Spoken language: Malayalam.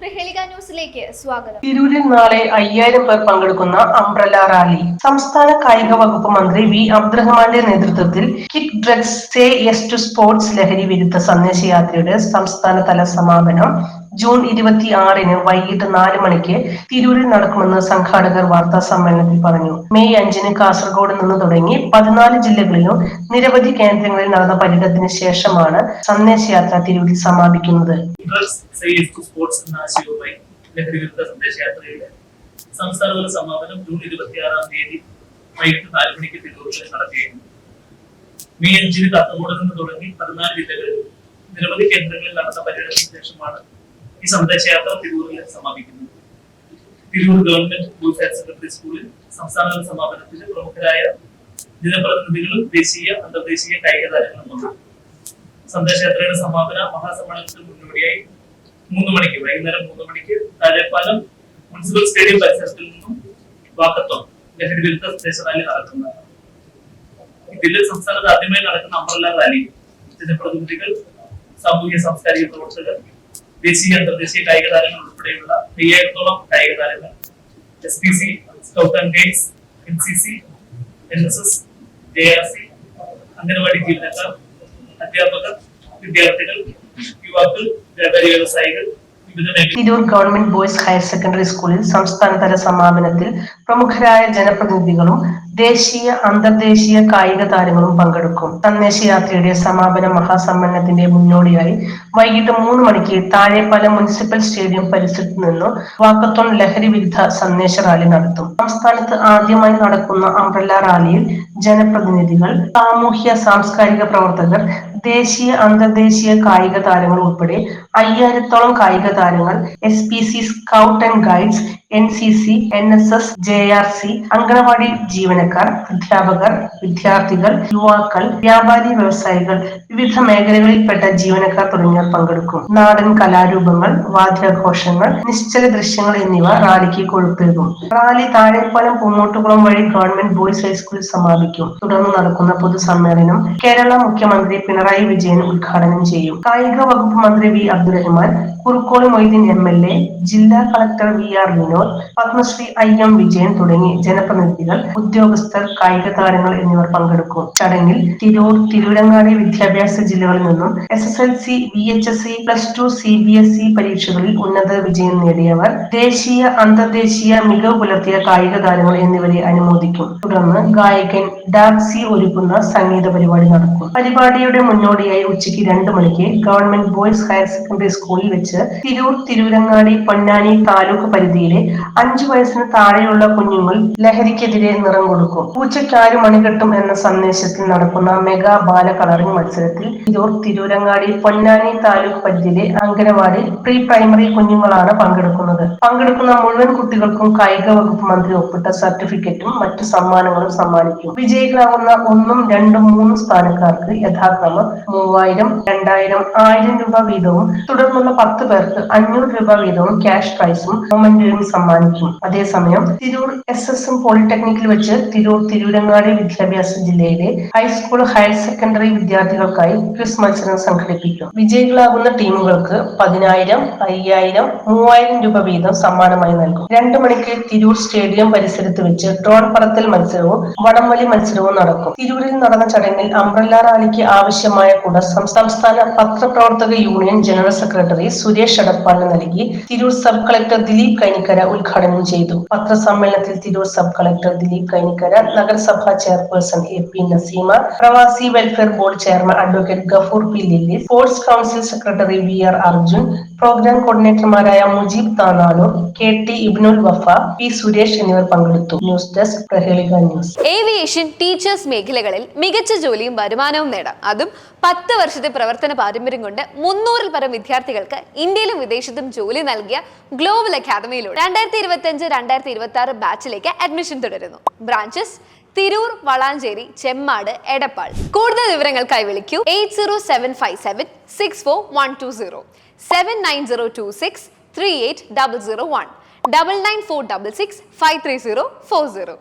Prahelika ന്യൂസിലേക്ക് സ്വാഗതം. തിരൂരിൽ നാളെ അയ്യായിരം പേർ പങ്കെടുക്കുന്ന അംബ്രല റാലി. സംസ്ഥാന കായിക വകുപ്പ് മന്ത്രി വി. അബ്ദുറഹ്മാന്റെ നേതൃത്വത്തിൽ kick drugs say yes to sports ലഹരി വിരുദ്ധ സന്ദേശയാത്രയുടെ സംസ്ഥാനതല സമാപനം ജൂൺ ഇരുപത്തി ആറിന് വൈകിട്ട് നാല് മണിക്ക് തിരൂരിൽ നടക്കുമെന്ന് സംഘാടകർ വാർത്താ സമ്മേളനത്തിൽ പറഞ്ഞു. മെയ് അഞ്ചിന് കാസർഗോഡ് നിന്ന് തുടങ്ങി പതിനാല് ജില്ലകളിലും നിരവധി കേന്ദ്രങ്ങളിൽ നടന്ന പര്യടനത്തിന് ശേഷമാണ് സന്ദേശയാത്ര തിരൂരിൽ സമാപിക്കുന്നത്. സംസ്ഥാനതല സമാപനം ജൂൺ ഇരുപത്തിയാറാം തീയതി വൈകിട്ട് നാല് മണിക്ക് തിരൂരിൽ നടക്കുകയാണ്. മെയ് അഞ്ചിന് കാസർഗോഡ് നിന്ന് തുടങ്ങി പതിനാല് ജില്ലകളിൽ നിരവധി കേന്ദ്രങ്ങളിൽ നടന്ന പര്യടനത്തിന് ശേഷമാണ് ഈ സന്ദേശയാത്ര തിരൂരിൽ സമാപിക്കുന്നു. Tirur government school higher secondary സ്കൂളിൽ സംസ്ഥാനതല സമാപനത്തിന്റെ പ്രമുഖരായ ജനപ്രതിനിധികളും ദേശീയ അന്തർദേശീയ കായിക താരങ്ങളും വന്നു. സന്ദേശയാത്രയുടെ സമാപന മഹാസമ്മേളനത്തിന് മുന്നോടിയായി മൂന്ന് മണിക്ക് വൈകുന്നേരം മൂന്ന് മണിക്ക് താഴെപ്പാലം മുനിസിപ്പൽ സ്റ്റേഡിയം പരിസരത്തിൽ നിന്നും വാക്കത്തോൺ ലഹരി വിരുദ്ധ സന്ദേശ റാലി നടക്കുന്നതാണ് ഇതിൽ സംസ്ഥാനത്ത് ആദ്യമായി നടക്കുന്ന അംബ്രല്ല റാലി ജനപ്രതിനിധികൾ സാമൂഹ്യ സാംസ്കാരിക പ്രവർത്തകർ ദേശീയ അന്തർദേശീയ കായിക താരങ്ങൾ ഉൾപ്പെടെയുള്ള അയ്യായിരത്തോളം കായിക താരങ്ങൾ. S P C scout and guides N C C N S S J R C anganwadi ജീവനക്കാർ അധ്യാപകർ വിദ്യാർത്ഥികൾ യുവാക്കൾ വ്യാപാരി വ്യവസായികൾ Tirur government boys higher secondary സ്കൂളിൽ സംസ്ഥാനതല സമാപനത്തിൽ പ്രമുഖരായ ജനപ്രതിനിധികളും ദേശീയ അന്തർദേശീയ കായിക താരങ്ങളും പങ്കെടുക്കും. സന്ദേശയാത്രയുടെ സമാപന മഹാസമ്മേളനത്തിന്റെ മുന്നോടിയായി വൈകിട്ട് മൂന്ന് മണിക്ക് താഴെപ്പാലം മുനിസിപ്പൽ സ്റ്റേഡിയം പരിസരത്ത് നിന്നും വാക്കത്തോൺ ലഹരി വിരുദ്ധ സന്ദേശ റാലി നടത്തും. സംസ്ഥാനത്ത് ആദ്യമായി നടക്കുന്ന അംബ്രല്ല റാലിയിൽ ജനപ്രതിനിധികൾ സാമൂഹ്യ സാംസ്കാരിക പ്രവർത്തകർ ദേശീയ അന്തർദേശീയ കായിക താരങ്ങൾ ഉൾപ്പെടെ അയ്യായിരത്തോളം കായിക താരങ്ങൾ S P C scout and guides N C C N S S J R C anganwadi ജീവനക്കാർ അധ്യാപകർ വിദ്യാർത്ഥികൾ യുവാക്കൾ വ്യാപാരി വ്യവസായികൾ വിവിധ മേഖലകളിൽപ്പെട്ട ജീവനക്കാർ തുടങ്ങിയവർ പങ്കെടുക്കും. നാടൻ കലാരൂപങ്ങൾ വാദ്യാഘോഷങ്ങൾ നിശ്ചല ദൃശ്യങ്ങൾ എന്നിവ റാലിക്ക് കൊഴുപ്പേകും. റാലി താഴെപ്പാലം പൂങ്ങോട്ടുകുളം വഴി ഗവൺമെന്റ് ബോയ്സ് ഹൈസ്കൂളിൽ സമാപിക്കും. തുടർന്ന് നടക്കുന്ന പൊതുസമ്മേളനം കേരള മുഖ്യമന്ത്രി പിണറായി വിജയൻ ഉദ്ഘാടനം ചെയ്യും. കായിക വകുപ്പ് മന്ത്രി V Abdurahman Kurukkoli Moideen M L A ജില്ലാ collector V R Vinod Padmashri I M Vijayan തുടങ്ങി ജനപ്രതിനിധികൾ ഉദ്യോഗസ്ഥർ കായിക താരങ്ങൾ എന്നിവർ പങ്കെടുക്കും. ചടങ്ങിൽ തിരൂർ തിരൂരങ്ങാടി വിദ്യാഭ്യാസ ജില്ലകളിൽ നിന്നും S S L C V H S C plus two C B S E പരീക്ഷകളിൽ ഉന്നത വിജയം നേടിയവർ ദേശീയ അന്തർദേശീയ മികവ് പുലർത്തിയ കായിക താരങ്ങൾ എന്നിവരെ അനുമോദിക്കും. തുടർന്ന് ഗായകൻ ഡാക്സി ഒരുക്കുന്ന സംഗീത പരിപാടി നടക്കും. പരിപാടിയുടെ മുന്നോടിയായി ഉച്ചയ്ക്ക് രണ്ട് മണിക്ക് ഗവൺമെന്റ് ബോയ്സ് ഹയർ സെക്കൻഡറി സ്കൂളിൽ വെച്ച് തിരൂർ തിരൂരങ്ങാടി പൊന്നാനി താലൂക്ക് പരിധിയിലെ അഞ്ചു വയസ്സിന് താഴെയുള്ള കുഞ്ഞുങ്ങൾ ലഹരിക്കെതിരെ നിറം കൊടുക്കും. പൂച്ചയ്ക്കാര് മണികെട്ടും എന്ന സന്ദേശത്തിൽ നടക്കുന്ന മെഗാ ബാല കളറിംഗ് മത്സരത്തിൽ തിരൂർ തിരൂരങ്ങാടി പൊന്നാനി താലൂക്ക് പരിധിയിലെ അംഗനവാടി പ്രീ പ്രൈമറി കുഞ്ഞുങ്ങളാണ് പങ്കെടുക്കുന്നത്. പങ്കെടുക്കുന്ന മുഴുവൻ കുട്ടികൾക്കും കായിക വകുപ്പ് മന്ത്രി ഒപ്പിട്ട സർട്ടിഫിക്കറ്റും മറ്റു സമ്മാനങ്ങളും സമ്മാനിക്കും. വിജയികളാവുന്ന ഒന്നും രണ്ടും മൂന്നും സ്ഥാനക്കാർക്ക് യഥാക്രമം മൂവായിരം രണ്ടായിരം ആയിരം രൂപ വീതവും തുടർന്നുള്ള പത്ത് പേർക്ക് അഞ്ഞൂറ് രൂപ വീതവും ക്യാഷ് പ്രൈസും മൊമെന്ററിയും സമ്മാനിക്കും. അതേസമയം തിരൂർ എസ് എസ് എം പോളിടെക്നിക്കിൽ വെച്ച് തിരൂർ തിരൂരങ്ങാടി വിദ്യാഭ്യാസ ജില്ലയിലെ ഹൈസ്കൂൾ ഹയർ സെക്കൻഡറി വിദ്യാർത്ഥികൾക്കായി ക്വിസ് മത്സരം സംഘടിപ്പിക്കും. വിജയികളാകുന്ന ടീമുകൾക്ക് പതിനായിരം അയ്യായിരം മൂവായിരം രൂപ വീതം സമ്മാനമായി നൽകും. രണ്ടു മണിക്ക് തിരൂർ സ്റ്റേഡിയം പരിസരത്ത് വെച്ച് ഡ്രോൺ പറത്തൽ മത്സരവും വടംവലി മത്സരവും നടക്കും. തിരൂരിൽ നടന്ന ചടങ്ങിൽ അംബ്രല്ല റാലിക്ക് ആവശ്യമായ കുട സംസ്ഥാന പത്രപ്രവർത്തക യൂണിയൻ ജനറൽ സെക്രട്ടറി സുരേഷ് എടപ്പാളിന് നൽകി തിരൂർ സബ് കളക്ടർ ദിലീപ് കൈനിക്കര ഉദ്ഘാടനം ചെയ്തു. പത്രസമ്മേളനത്തിൽ തിരൂർ സബ് കളക്ടർ ദിലീപ് കൈനിക്കര മാവേലിക്കര നഗരസഭാ ചെയർപേഴ്സൺ എ പി നസീമ പ്രവാസി welfare board chairman advocate Gafoor P Lilly sports council secretary V R Arjun program കോർഡിനേറ്റർമാരായ Mujeeb Thanalu K T Ibnul Wafa P Suresh എന്നിവർ പങ്കെടുത്തു. News desk Prahelika news. Aviation teachers മേഖലകളിൽ മികച്ച ജോലിയും വരുമാനവും നേടാം. അതും പത്ത് വർഷത്തെ പ്രവർത്തന പാരമ്പര്യം കൊണ്ട് മുന്നൂറിൽ പരം വിദ്യാർത്ഥികൾക്ക് ഇന്ത്യയിലും വിദേശത്തും ജോലി നൽകിയ ഗ്ലോബൽ അക്കാദമിയിലൂടെ രണ്ടായിരത്തി ഇരുപത്തി അഞ്ച് രണ്ടായിരത്തി ഇരുപത്തി ആറ് ബാച്ചിലേക്ക് അഡ്മിഷൻ തുടരുന്നു. ബ്രാഞ്ചസ് തിരൂർ വളാഞ്ചേരി ചെമ്മാട് എടപ്പാൾ കൂടുതൽ വിവരങ്ങൾക്കായി വിളിക്കൂ. Eight zero seven five seven six four one two zero seven nine zero two six three eight double zero one double nine four double six five three zero four zero